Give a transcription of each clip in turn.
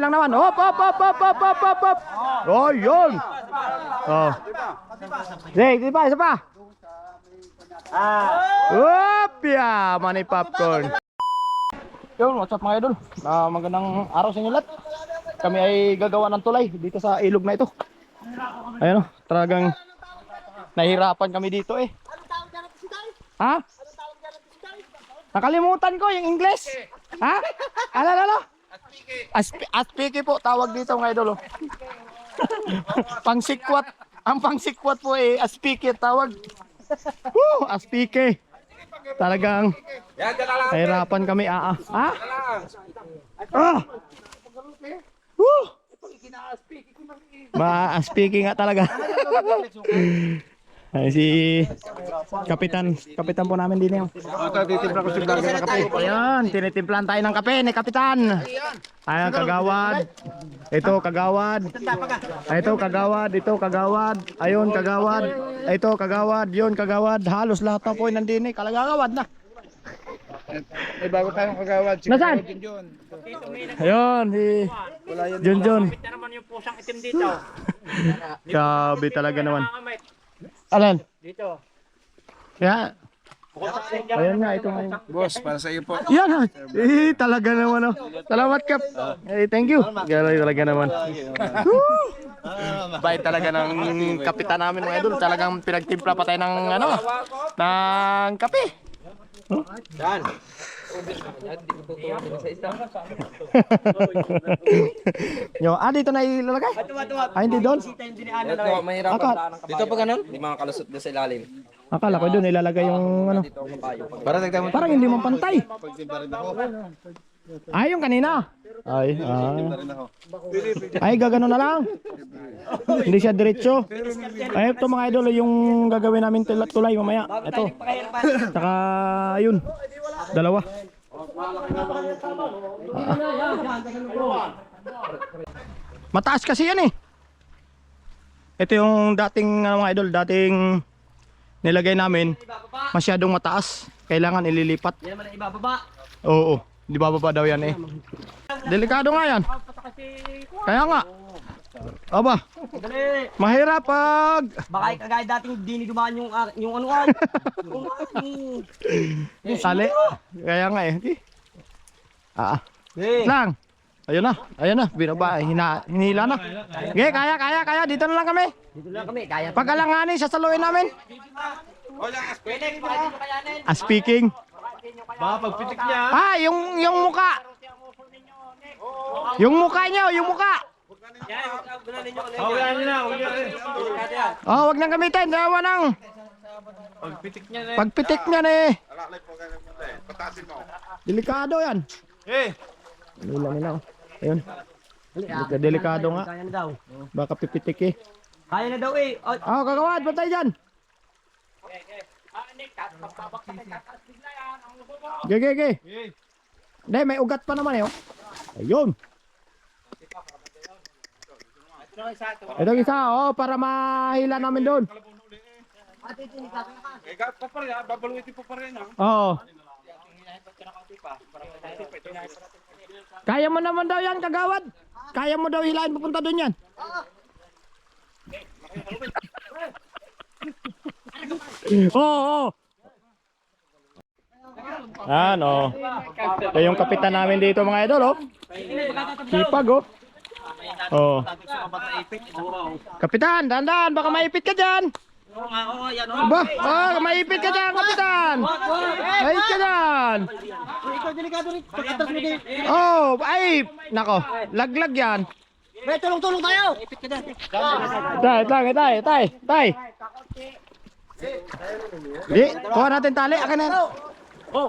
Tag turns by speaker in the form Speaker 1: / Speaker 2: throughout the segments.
Speaker 1: lang naman. Hop, hop, hop, hop, hop, hop, hop, hop. Oh, yun. Oh. Sige, isa pa, isa pa. Hop, yeah. Money popcorn. Yun, what's up mga idol? Ah, magandang araw sa inyo lahat. Kami ay gagawa ng tulay dito sa ilog na ito. Ayan o, talagang nahirapan kami dito eh. Ha? Nakalimutan ko yung English. Ha? Ano, ano, Aspi aspiki po tawag dito mga idol. oh. pangsikwat. Ang pangsikwat po eh, aspiki tawag. Woo, aspiki. Talagang nahirapan kami ah. ah. Ha? Ah! Woo! Ma-aspiki nga talaga. Ay, si Kapitan, Kapitan po namin din yun.
Speaker 2: Ito, titimpla ko si vlogger na kape.
Speaker 1: Ayan, tinitimplan tayo ng kape ni Kapitan. Ayan, kagawad. Ito, kagawad. Ito, kagawad. Ito, kagawad. Ayun, kagawad. Ito, kagawad. Yun, kagawad. Halos lahat na po nandini. Kalagagawad na.
Speaker 2: May bago tayong kagawad. Si
Speaker 1: Nasaan?
Speaker 2: Junjun.
Speaker 1: Ayun, si Jun Jun.
Speaker 3: Ito naman yung pusang itim dito.
Speaker 1: Grabe talaga naman. Alan?
Speaker 3: Dito.
Speaker 1: Kaya, ayun nga, ito nga.
Speaker 2: Boss, para sa iyo po.
Speaker 1: Yan ha. Eh, talaga naman oh. Salamat Kap. Eh, thank you. Ganoy talaga naman. Bait talaga ng kapitan namin mga idol. Talagang pinagtimpla pa tayo ng ano, ng kape. Yo, ah dito na ilalagay? Ah, hindi doon?
Speaker 4: Ito, mahirap
Speaker 1: Akal,
Speaker 4: Dito pa ganun? Hindi makakalusot na sa ilalim.
Speaker 1: akala ko doon ilalagay yung ano.
Speaker 2: Para tagtay mo.
Speaker 1: Parang hindi mo pantay. Ay, yung kanina. Ay, ah. Ay, gagano na lang. Hindi siya diretso. Ay, ito mga idol, yung gagawin namin tula- tulay mamaya. Ito. Saka, ayun. Dalawa. Mataas kasi yan eh. Ito yung dating ano, mga idol, dating nilagay namin. Masyadong mataas. Kailangan ililipat.
Speaker 3: Yan naman ang ibababa.
Speaker 1: Oo, di bababa daw yan eh. Delikado nga yan. Kaya nga. Aba, mahirap pag...
Speaker 3: Baka kagaya dating di ni dumaan yung, ah, yung ano ah. Yung, yung,
Speaker 1: Sali. Kaya nga eh. Di. Ah, ah. Lang. Ayun na, ayun na, binaba, hina, hinila na. Okay, kaya, kaya, kaya, dito na lang kami.
Speaker 3: Dito lang kami, kaya.
Speaker 1: Pagkalanganin, sasaluin namin. Ah, speaking.
Speaker 2: Baka pagpitik niya.
Speaker 1: Ah, yung, yung muka. Yung muka nyo, yung muka.
Speaker 2: Huwag niyo na, huwag niyo na.
Speaker 1: Oh, wag nang gamitin, dawa nang.
Speaker 2: Pagpitik niya na.
Speaker 1: Pagpitik niyan eh. Delikado yan.
Speaker 2: Eh,
Speaker 1: Nila nila. oh. Ayun. Delika, delikado nga.
Speaker 3: Kaya na daw.
Speaker 1: Baka pipitik eh.
Speaker 3: Kaya na daw eh. Oh,
Speaker 1: Ah, kagawad, bantay dyan. Ge, ge, ge. Hindi, may ugat pa naman eh. oh. Ayun. Ito isa, oh, para mahila namin doon. Oo. Kaya mo naman daw yan, kagawad. Kaya mo daw hilahin papunta doon yan. Oo, oo. Ano? Ito yung kapitan namin dito mga idol, oh. Sipag, oh. Oh. Kapitan, dandan, baka maipit ka dyan. Ba, oh, maipit ka dyan, kapitan. Maipit ka dyan.
Speaker 3: ikaw delikado rin. Pagkatras mo din.
Speaker 1: Oh, ay, nako, laglag yan.
Speaker 3: May tulong-tulong tayo. Ipit ka dyan.
Speaker 1: Tay, tay, tay, tay, tay. Di, kuha natin tali, akin na.
Speaker 3: Oh.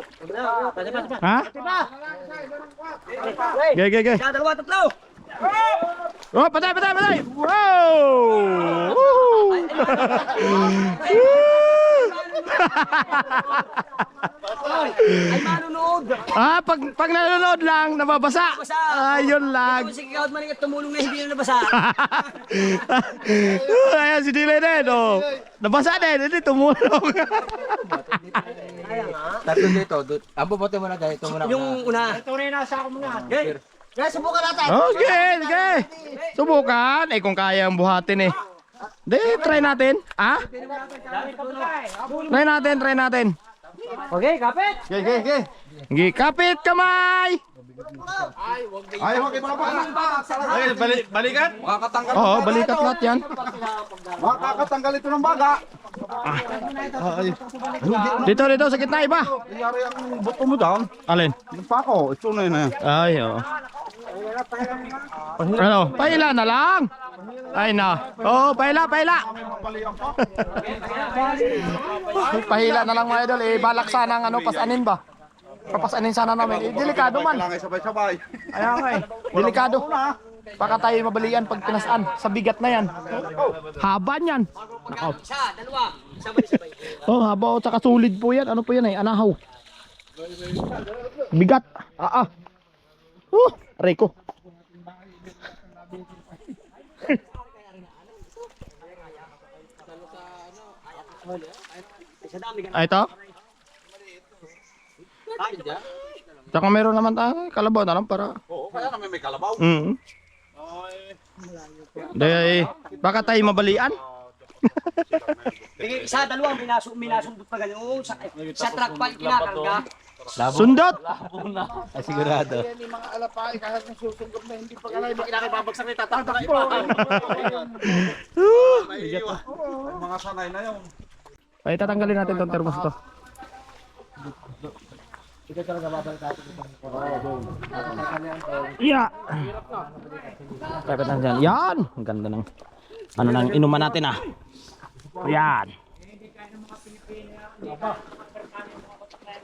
Speaker 3: Pasa, pasa, pasa.
Speaker 1: Ha? Ge, ge, ge.
Speaker 3: Kaya dalawa, tatlo.
Speaker 1: Oh, patay, patay, patay. Wow! Woo!
Speaker 3: Ay, manunood.
Speaker 1: ah, pag pag nanonood lang, nababasa. Ayun lang.
Speaker 3: Kung si Kikawad Maning at tumulong na hindi na nabasa.
Speaker 1: Ayan si Dile din, oh. Nabasa din, hindi tumulong.
Speaker 4: Tatlo dito. dut- Ang bubote mo na dahil ito muna.
Speaker 3: Yung una.
Speaker 2: Ito rin nasa ako muna.
Speaker 3: Okay. Guys, subukan natin.
Speaker 1: Oh, sige, sige. Subukan. Eh, kung kaya ang buhatin eh. Di, try natin. Ah? Try natin, try natin.
Speaker 3: Okay, kapit.
Speaker 1: Sige, sige, sige. Sige, kapit kamay.
Speaker 2: Ay, huwag ito pa. Ay, balik, balikan. Makakatanggal.
Speaker 1: Oo, balikat lahat yan.
Speaker 2: Makakatanggal ito ng baga.
Speaker 1: Dito, dito, sa gitna, iba.
Speaker 2: Nangyari ang buto mo down.
Speaker 1: Alin?
Speaker 2: Yung pa ako, ito na yun.
Speaker 1: Ay, oo. Ano? Paila na lang. Ay na. Oo, paila, paila. Pahila na lang mga idol. Eh, balak sana ang ano, pasanin ba? Papasanin sana namin. Eh, delikado man.
Speaker 2: Sabay-sabay.
Speaker 1: Ayan nga eh. Delikado. Baka tayo mabalian pag pinasaan. Sa bigat na yan. Haba niyan. Nakaw. Oh, haba o tsaka sulit po yan. Ano po yan eh? Anahaw. Bigat. Ah ah. Oh, aray ko.
Speaker 3: Sa dami ka.
Speaker 1: Ah, ito? Tsaka meron naman tayo. Kalabaw na lang para.
Speaker 2: Oo, kaya namin may kalabaw.
Speaker 1: Mm. Dahil, baka tayo mabalian.
Speaker 3: Sige, Isa, dalawa. Minasundot minasundot pa ganyan. Oo, sa, sa truck pa kinakarga.
Speaker 1: Sundot!
Speaker 2: Mga sanay na yun.
Speaker 1: Ay, tatanggalin natin tong termos to. Yeah. Dapat na dyan. Yan! Ang ganda ng ano nang inuman natin ah. Yan.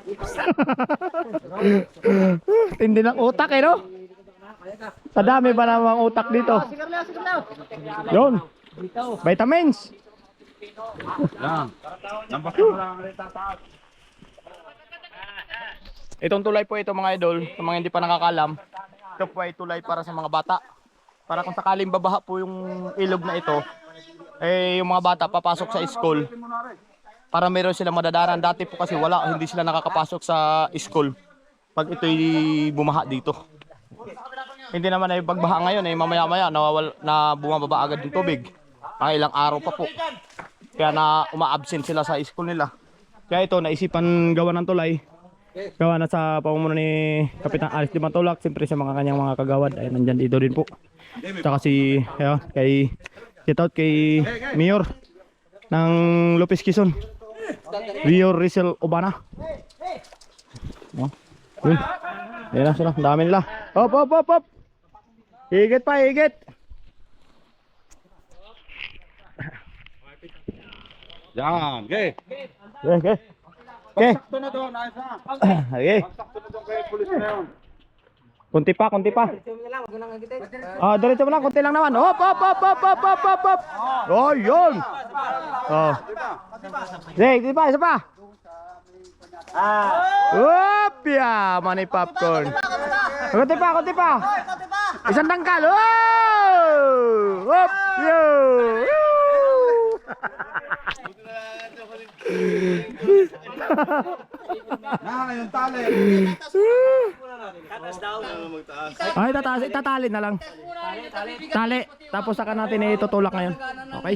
Speaker 1: Tindi ng utak eh no? Sa dami ba namang utak dito? Yun. Vitamins. Itong tulay po ito mga idol, sa mga hindi pa nakakalam, ito po ay tulay para sa mga bata. Para kung sakaling babaha po yung ilog na ito, eh yung mga bata papasok sa school para meron silang madadaran. Dati po kasi wala, hindi sila nakakapasok sa school pag ito'y bumaha dito. Hindi naman ay pagbaha ngayon, eh mamaya-maya nawawal, na bumababa agad yung tubig. Mga ilang araw pa po. Kaya na uma-absent sila sa school nila. Kaya ito, naisipan gawa ng tulay. Gawa na sa pamumuno ni Kapitan Aris Di Matulak. Siyempre sa mga kanyang mga kagawad. Ay, nandyan dito din po. Tsaka si, ayun, kay, shout out kay Mayor ng Lopez Quezon. Mayor Rizal Obana. Oh, yun. Yan na sila. Ang dami nila. Hop, hop, hop, hop. Higit pa, higit.
Speaker 2: Yan, okay.
Speaker 1: Okay, okay. Okay.
Speaker 2: Sakto na doon, ayos na.
Speaker 1: Okay.
Speaker 2: Sakto na doon kay pulis na yun.
Speaker 1: Kunti pa, kunti pa. Ah, diretso mo lang, kunti lang naman. Hop, hop, hop, hop, hop, hop, hop, hop. Oh, yun. Oh. Sige, di pa, isa pa. Hop, yeah, money popcorn. Kunti pa, kunti pa. Isang tangkal. Oh! Hop, yo.
Speaker 2: Na, yung tali.
Speaker 3: Tatas daw.
Speaker 1: Ay, tataas, itatali na lang. Tali. Tapos saka natin itutulak ngayon. Okay.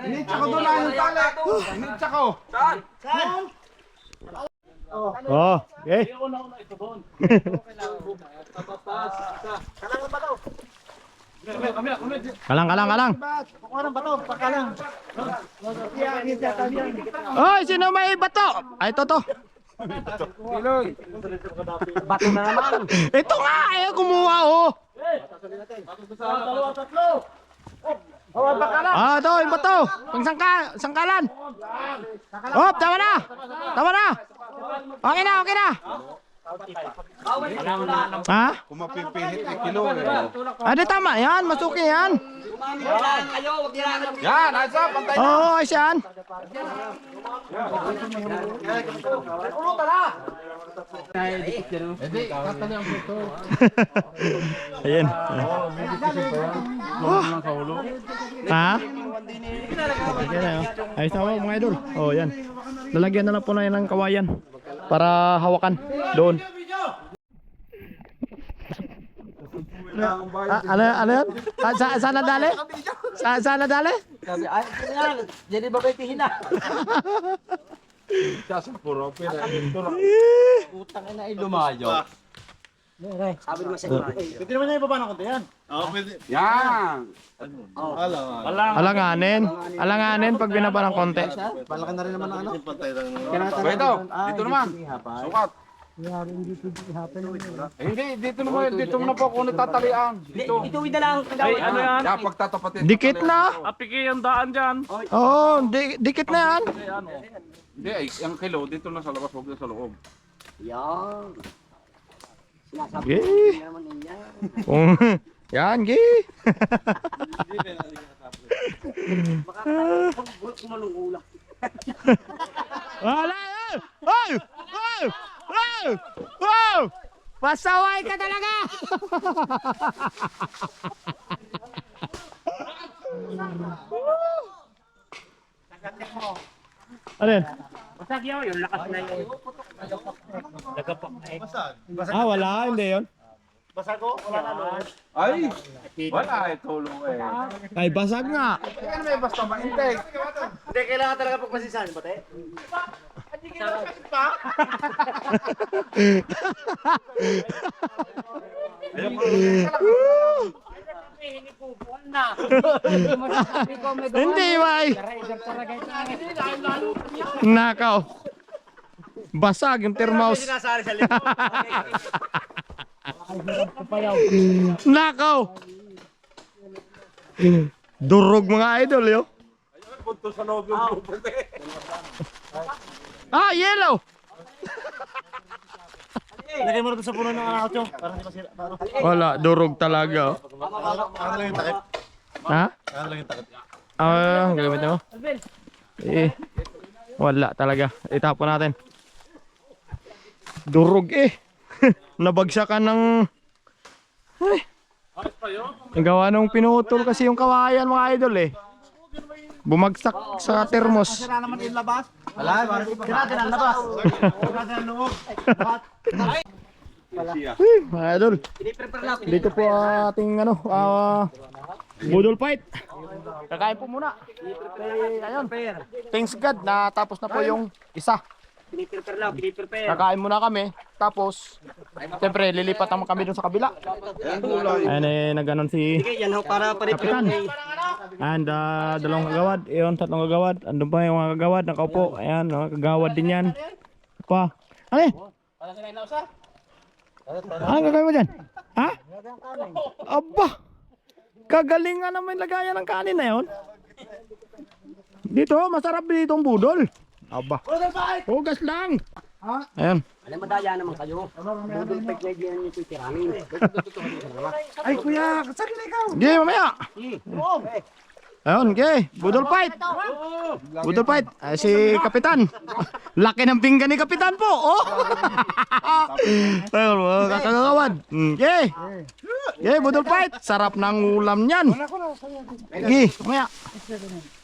Speaker 2: Hinitsa ko doon na yung tali. Hinitsa ko.
Speaker 1: Oh, okay. Kalang, kalang, kalang. Oy, sino may bato? Ay, ito to.
Speaker 3: Bato na naman.
Speaker 1: Ito nga, eh, kumuha, oh. Ah, ito, yung bato. Pang sangka, sangkalan. Hop, tama na. Tama na. Okay na, okay na. Ha?
Speaker 2: Kung mapipihit eh, kilo eh.
Speaker 1: Di tama yan. Masuki yan.
Speaker 3: Yan.
Speaker 2: Yan, ayos na, pantay.
Speaker 1: Oo, oh, ayos yan. Ayan. Ha? Ayan na, oh. Ayos na po mga idol. Oh, yan. Lalagyan na lang po na yan ng kawayan. Para hawakan doon. Ah, ano, ano yan? Ah, sa, saan nadali? Sa, saan nadali?
Speaker 3: Sabi, ay. Jadi babay na. Utang na ay lumayo. Sabi naman sa
Speaker 2: Pwede naman niya ibaba ng konti yan. Oo, pwede.
Speaker 1: Alanganin. Alanganin pag binaba ng konti.
Speaker 2: Malaki na rin naman ang ano. Lang.
Speaker 3: Ito, dito naman. Sukat.
Speaker 5: Hindi, dito naman, dito mo na po ako natatalian.
Speaker 3: Dito, dito na lang. Ay, ano yan?
Speaker 5: Kaya pagtatapatin.
Speaker 1: Dikit na.
Speaker 5: Apiki ang daan dyan.
Speaker 1: Oo, di, dikit na yan.
Speaker 5: Hindi, ay, ang kilo, dito na sa labas, huwag na sa loob.
Speaker 3: Yan. Sinasabi
Speaker 1: Gi.
Speaker 3: ko naman niya.
Speaker 1: Kung, yan, gi.
Speaker 3: Makakatawa kumalong ulam.
Speaker 1: Wala yan! Ay! Ay! Ay! Ay! Pasaway ka talaga! ano yan?
Speaker 3: Basag yun, yung lakas na yun.
Speaker 1: Ah, wala. Hindi yun.
Speaker 5: Ay! Wala, eh, tulo eh.
Speaker 1: Ay, basag nga.
Speaker 5: Ano may basta maintay?
Speaker 2: Hindi, kailangan talaga pagmasisan, pati.
Speaker 1: Hindi, bay. Nakaw. Basag yung thermos.
Speaker 2: Sinasali sa likod.
Speaker 1: Nakaw. Durog mga idol, yo.
Speaker 5: Punto sa loob yung grupo.
Speaker 1: Ah, yellow.
Speaker 2: Lagay mo rin sa puno ng anak ko, Para hindi masira.
Speaker 1: Wala, durog talaga. Oh.
Speaker 2: Ano lang yung takip?
Speaker 1: Ha?
Speaker 2: Ano lang yung takip?
Speaker 1: Ah, gagamit mo? Eh, wala talaga. Itapon natin. Durog eh. Nabagsakan ng... Ay. Ang gawa nung pinutol kasi yung kawayan mga idol eh. Bumagsak sa termos.
Speaker 2: Sira naman yung labas. Wala, sira din ang labas. Sira din ang loob. Lahat.
Speaker 1: Uy, mga idol. Dito po ating ano, ah, budol fight. Kakain po muna. Ayun. Thanks God na tapos na po yung isa.
Speaker 3: Piniprepare lang, piniprepare.
Speaker 1: Kakain muna kami. Tapos, siyempre, lilipat naman kami dun sa kabila. Ayan eh, naganon si...
Speaker 3: Sige, yan ho, para pare-prepare.
Speaker 1: And uh, dalawang kagawad. Ayun, tatlong kagawad. Andun pa yung mga kagawad. Nakaupo. Ayan, mga kagawad din yan. Pa. Ano eh? Anong gagawin mo dyan? Ha? Aba! Kagalingan naman lagayan ng kanin na yun. Dito, masarap dito ang budol. Aba. Hugas lang. Ayan.
Speaker 3: Alam, madaya naman kayo. Budol peg na yan yung titiramin.
Speaker 2: Ay, kuya, saan na ikaw?
Speaker 1: Sige, mamaya. Ayun, okay. Budol fight. Budol fight. Ay, si Kapitan. Laki ng pinggan ni Kapitan po. Oh. Ayun, mga kakagawad. Okay. Okay, budol fight. Sarap ng ulam niyan. Okay, mamaya.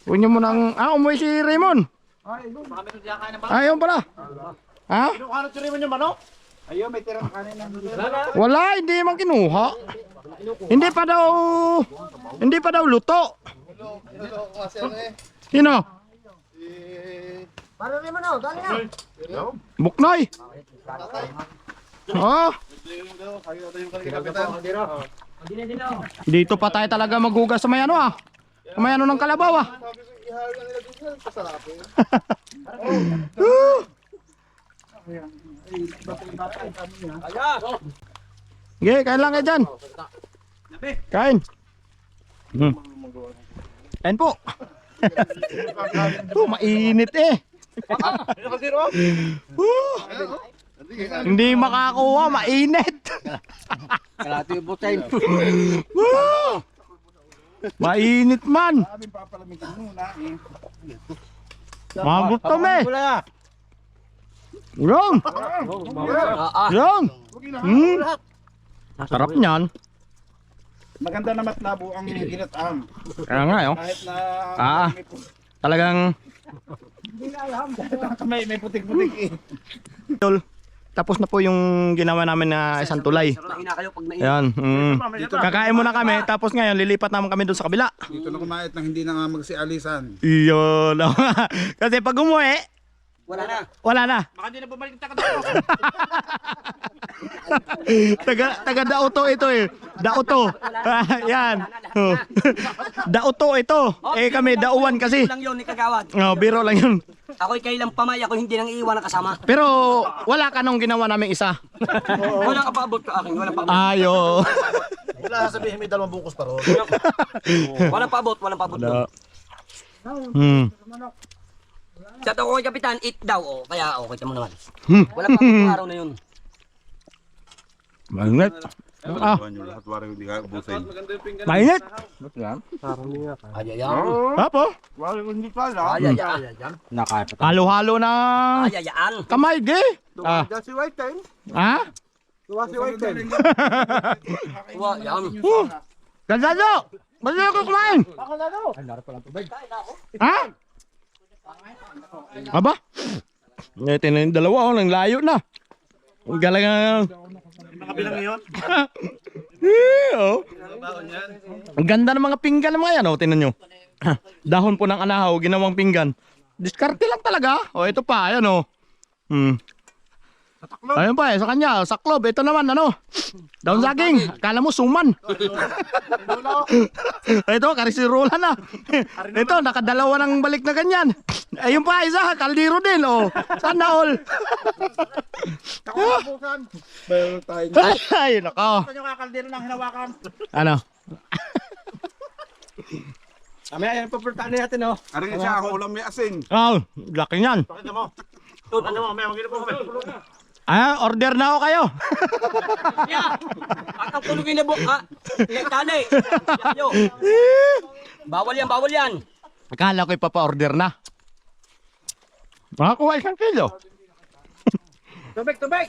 Speaker 1: Huwag niyo mo nang... Ah, umuwi si Raymond. Ayun pala. Ha?
Speaker 2: Ano tiri mo yung manok? Ayun, may tirang kanin na.
Speaker 1: Wala, hindi man kinuha. Hindi pa daw... Hindi pa daw luto. Sino?
Speaker 3: Para rin mo no, dali na.
Speaker 1: Buknoy. Oh, dito pa tayo talaga maghugas sa may ano ah. May ano ng kalabaw ah. Okay, kain lang kayo dyan. Kain. Hmm. Kain po. oh, mainit eh. Hindi makakuha, mainit.
Speaker 3: Kalati yung butay.
Speaker 1: Mainit man. Magutom eh. Yung. Yung. Hmm. Sarap niyan.
Speaker 2: Maganda na matlabo ang ginataan.
Speaker 1: Kaya nga yun.
Speaker 2: Kahit na
Speaker 1: Ah. Talagang
Speaker 2: May, may putik-putik eh.
Speaker 1: Tapos na po yung ginawa namin na isang tulay. Ayan. Mm. Kakain muna kami, tapos ngayon lilipat naman kami doon sa kabila.
Speaker 5: Dito na kumait nang hindi na nga magsialisan.
Speaker 1: Iyon. Kasi pag umuwi,
Speaker 3: Wala na.
Speaker 1: wala na.
Speaker 2: Baka di na bumalik ng takadako.
Speaker 1: taga taga Dauto ito eh. Dauto. Yan. Oh. Dauto ito. Eh kami Dauan kasi.
Speaker 3: Lang yun ni Kagawad.
Speaker 1: Oh, biro lang yun.
Speaker 3: Ako'y kailang pamay, ako hindi nang iiwan ng kasama.
Speaker 1: Pero wala ka nung ginawa namin isa.
Speaker 3: Wala ka paabot ka akin, wala paabot.
Speaker 1: Ayo.
Speaker 2: Wala sabihin may dalawang bungkus pa ron.
Speaker 3: Walang paabot, walang paabot.
Speaker 1: Wala. Hmm.
Speaker 3: Sa to ko kay kapitan, eat daw. Oh. Kaya okay mo naman.
Speaker 1: Hmm.
Speaker 3: Walang paabot ng araw na yun.
Speaker 1: Mainit. Ah,
Speaker 5: busin.
Speaker 1: mainit.
Speaker 3: Ayayam.
Speaker 1: Apo.
Speaker 5: Warang hindi pala.
Speaker 3: Ayayam.
Speaker 1: Halo-halo na
Speaker 3: Ayayaan.
Speaker 1: kamay di. Ah.
Speaker 5: Si White.
Speaker 1: Ha?
Speaker 5: Tuwa si White Time.
Speaker 3: Ayayam.
Speaker 1: Gandado. Basta ako kumain. Ha? Aba? Ito na yung dalawa, oh, nang layo na. Ang galang ang...
Speaker 2: Nakabilang yun.
Speaker 1: Oh. Ang ganda ng mga pinggan ng mga yan, oh, tinan nyo. Dahon po ng anahaw, ginawang pinggan. Diskarte lang talaga. O, ito pa, ayan, oh. Hmm. Ayun pa eh, sa kanya, saklob. Ito naman, ano? Daon saging. Akala mo, suman. ito, karisirola na. ito, nakadalawa ng balik na ganyan. Ayun pa, isa, kaldiro din, oh. Sana all.
Speaker 5: Meron tayo.
Speaker 1: Ay, nako.
Speaker 2: Ano yung kakaldero ng hinawakan?
Speaker 1: Ano?
Speaker 2: Mamaya yan, papuntaan natin oh.
Speaker 5: Aring siya ako ulam may asin.
Speaker 1: Oh, laki niyan.
Speaker 2: Pakita mo. Ano mo, mamaya mag-ilo po kami.
Speaker 1: Ah, order na ako kayo.
Speaker 3: Yeah. At ang kulugin na buka. ha? Yan tali. Yayo. Bawal yan, bawal yan.
Speaker 1: Akala ko ipapa-order na. Makakuha isang kilo.
Speaker 2: Tubig, tubig!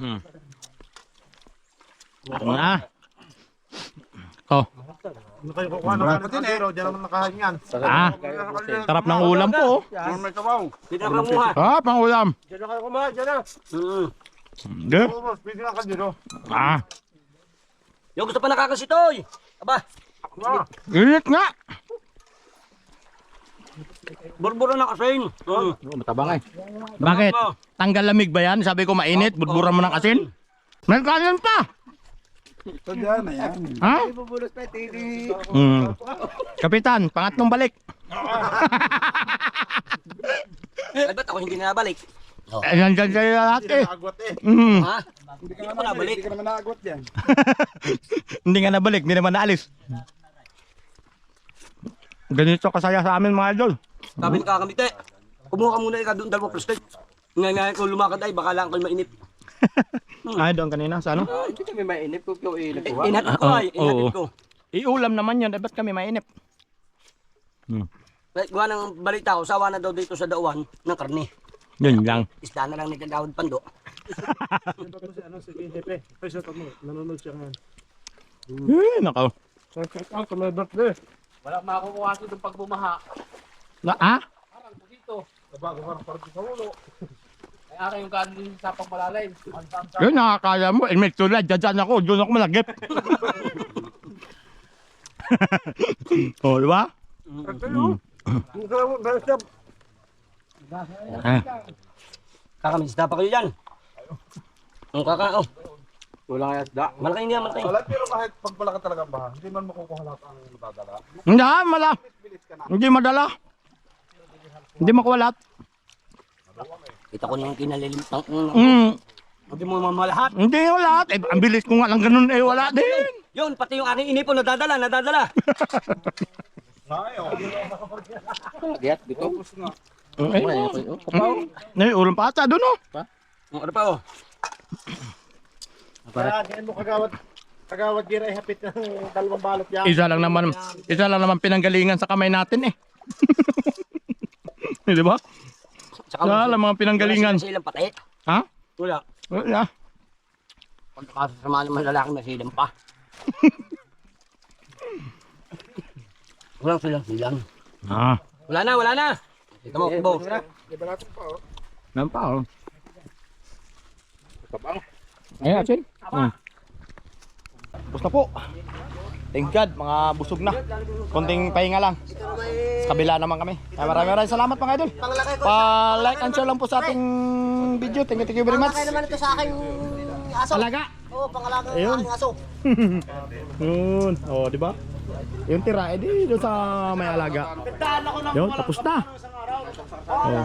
Speaker 1: Hmm. Ah. Oh,
Speaker 2: Ano kayo kukuha ng kakaldero? Diyan naman nakahanyan.
Speaker 1: ah. Sarap ng ulam po. oh.
Speaker 5: Meron may kabaw.
Speaker 3: Dito na kumuha.
Speaker 1: Ah, pang ulam.
Speaker 2: Diyan na kayo kumain, diyan na.
Speaker 3: Mm.
Speaker 1: Hindi.
Speaker 2: Oo, pwede na.
Speaker 1: Ah,
Speaker 3: Yung gusto pa nakakasitoy. Aba,
Speaker 2: Ah,
Speaker 1: init nga.
Speaker 3: burburo na kasin. Mm.
Speaker 1: Matabang eh. Bakit? Tanggal lamig ba yan? Sabi ko mainit, budburan mo ng asin. May kanin pa.
Speaker 5: Dyan na yan.
Speaker 1: Ha? Hmm. Kapitan, pangatlong balik.
Speaker 3: Ay, ba't ako hindi na nabalik?
Speaker 1: Ayan dyan kayo lahat eh.
Speaker 5: Agwat eh.
Speaker 1: Hmm.
Speaker 3: Ha? Hindi ko na nabalik.
Speaker 5: Hindi ka naman naagwat yan.
Speaker 1: hindi nga nabalik, hindi naman naalis. Ganito kasaya sa amin mga idol.
Speaker 3: Sabi ni kakamite, kumuha ka muna ikaw doon dalawang plastic. Ngayon nga kung lumakad ay baka lang kayo mainit.
Speaker 1: Ay, doon kanina sa ano?
Speaker 3: Hindi kami mainit kung ikaw ilag ko. Inhatid ko
Speaker 1: Ah,
Speaker 3: ay, inhatid
Speaker 1: oo.
Speaker 3: ko.
Speaker 1: Iulam naman yun, eh, ba't kami mainip?
Speaker 3: Gawa ng balita ko, sawa na daw dito sa dauan ng karne.
Speaker 1: Yun lang.
Speaker 3: Isda na lang ni Kagawad Pando.
Speaker 2: ano si Jepe? Ay, shut up mo. Nanonood siya ngayon.
Speaker 1: Eh, nakaw.
Speaker 2: Ah, kamay birthday.
Speaker 6: Wala makukuha sa doon pag bumaha.
Speaker 1: Na, ah?
Speaker 6: Parang po dito. Nabago ka parang sa ulo. Ara yung kanin sa pagmalalim.
Speaker 1: Yun, nakakaya mo. Eh, may tulad, dyan ako, doon ako malagip. oh, di ba? Mm. Ah,
Speaker 3: Kakamisda pa kayo dyan. Ang kaka, oh.
Speaker 6: Wala kaya isda.
Speaker 3: Malaki niya, malaki.
Speaker 5: Wala, pero kahit pagpala ka talaga ba, hindi man makukuha lahat ang dadala.
Speaker 1: hindi, ah, mala. Hindi madala. Hindi makuwalat.
Speaker 3: Kita ko na yung kinalilim. Ang, ang,
Speaker 1: Mm,
Speaker 3: hindi mo mamalahat.
Speaker 1: hindi yung lahat. Eh, ang bilis ko nga lang ganun, eh, wala din.
Speaker 3: Yun, pati yung aking inipon, nadadala, nadadala.
Speaker 6: Diyan, dito.
Speaker 1: Eh, mm, eh, ulam pa ata doon, oh.
Speaker 3: Ang Ano pa, oh.
Speaker 2: Kaya, ganyan mo kagawad. Kagawad gira ay hapit ng dalawang balot yan.
Speaker 1: Isa lang naman, isa lang naman pinanggalingan sa kamay natin, eh. di ba?
Speaker 3: Saka
Speaker 1: Wala lang mga pinanggalingan.
Speaker 3: Wala silang patay.
Speaker 1: Ha?
Speaker 3: Wala.
Speaker 1: Wala.
Speaker 3: Pagkakasama naman lalaki na silang pa. Walang silang silang.
Speaker 1: Ah.
Speaker 3: Wala na, wala na. Ito mo, boss.
Speaker 1: Meron pa, oh. Ayan, Chin. Hmm. Tapos na po. Thank God, mga busog na. Konting pahinga lang. Sa kabila naman kami. Ay, maraming maraming salamat mga idol. Pa-like and share lang po sa ating video. Thank you, thank you very much.
Speaker 7: naman ito sa aking aso.
Speaker 1: Alaga.
Speaker 7: Oo, pangalaga ng
Speaker 1: Ayun.
Speaker 7: aking aso.
Speaker 1: Yun. Oh, di ba? Yung tira, edi doon sa may alaga. Yun, tapos na. Oh.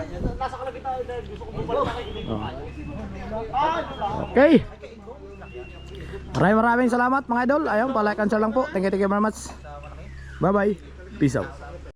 Speaker 1: Oh. Okay. Maraming maraming salamat mga idol. Ayun, pa-like and share lang po. Thank you, thank you very much. Bye-bye. Peace out.